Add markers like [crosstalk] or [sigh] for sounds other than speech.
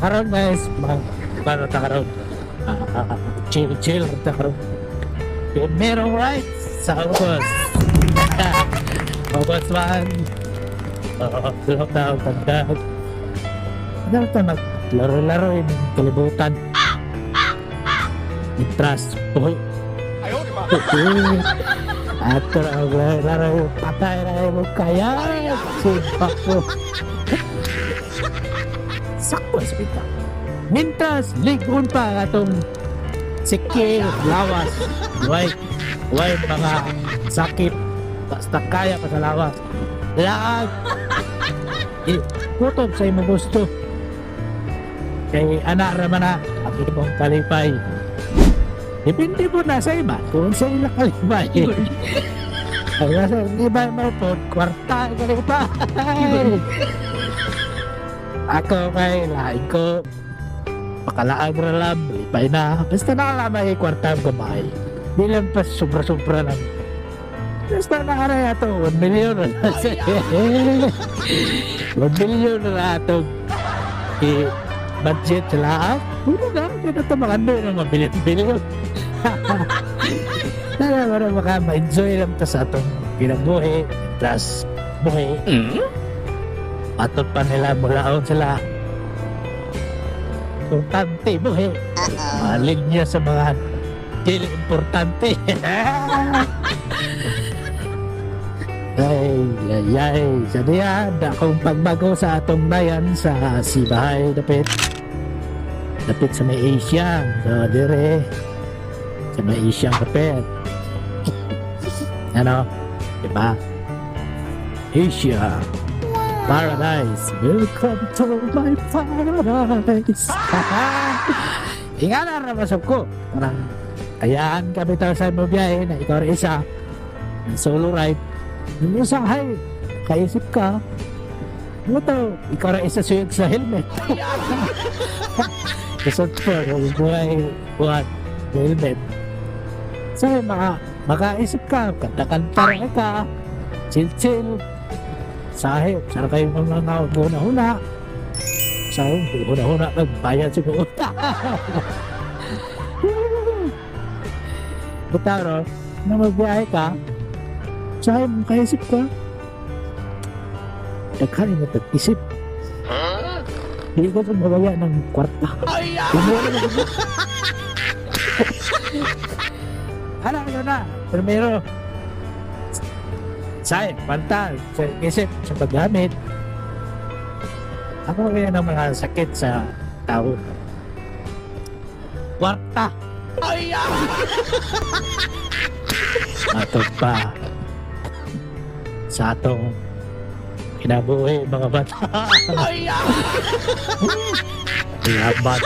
karon guys, mga para ta karon. Ah, chill chill ta karon. Merong rights sa August. [laughs] August man. Oo, lockdown, tanda. Ano ito, naglaro-laro yung kalibutan. Intras. Uy. [laughs] Uy. Ato na ang laro, patay na yung kaya. Sumpah. Sakto sa pita. Mintras, ligon pa atong sikil, lawas. Why, why mga sakit. Basta kaya pa sa lawas. Laag. Eh, Kutob sa imo gusto. Kay anak raman na, ang imong kalipay. Depende po na sa iba kung sa ila kalipay. Ay, nasa iba mo po, kwarta kalipay. Ako kay lain ko, pakalaag ra lang, lipay na. Basta nakalamay kwarta ang gamay. Di lang pa sobra-sobra lang. Basta nakaray ato, 1 million na lang. 1 [laughs] million na lang atong i- budget sa lahat. Puro na, kaya ito mga ano ng mga bilyon-bilyon. Tara, [laughs] para maka ma-enjoy lang ta sa atong pinabuhi. Plus, buhi. Patot pa nila, mulaon sila. Importante, buhi. Malig niya sa mga dili importante. [laughs] ay, ay, ay. Sa diya, akong pagbago sa atong bayan sa Sibahay, dapit. Dapit sa may Asia. So, dire. Sa may Asia, dapit. [laughs] ano? Diba? Asia. Paradise. Welcome to my paradise. [laughs] Ingana na masok ko. Parang, ayaan kami tayo sa mo biyahe na ikaw rin isa. Solo ride. Yung isang hay, kaisip ka. Ano to? Ikaw rin isa suyag sa helmet. [laughs] Kasot po, yung buhay, buhat, helmet. So, maka, makaisip ka, kanta-kanta ka, chill-chill, sahib, sana kayo mga mga huna-huna. Sahib, huna-huna, nagbayad siguro. [laughs] Butaro, na magbiyahe ka, sahib, makaisip ka. Daghan mo tag-isip. Hindi ko ito magaya ng kwarta. Umuwi na. Ano yun na? Primero, sa pantal, sa isip, sa paggamit. Ako kaya ng mga sakit sa tao. Kwarta. [laughs] Ato pa sa atong kinabuhi mga bata. Labat.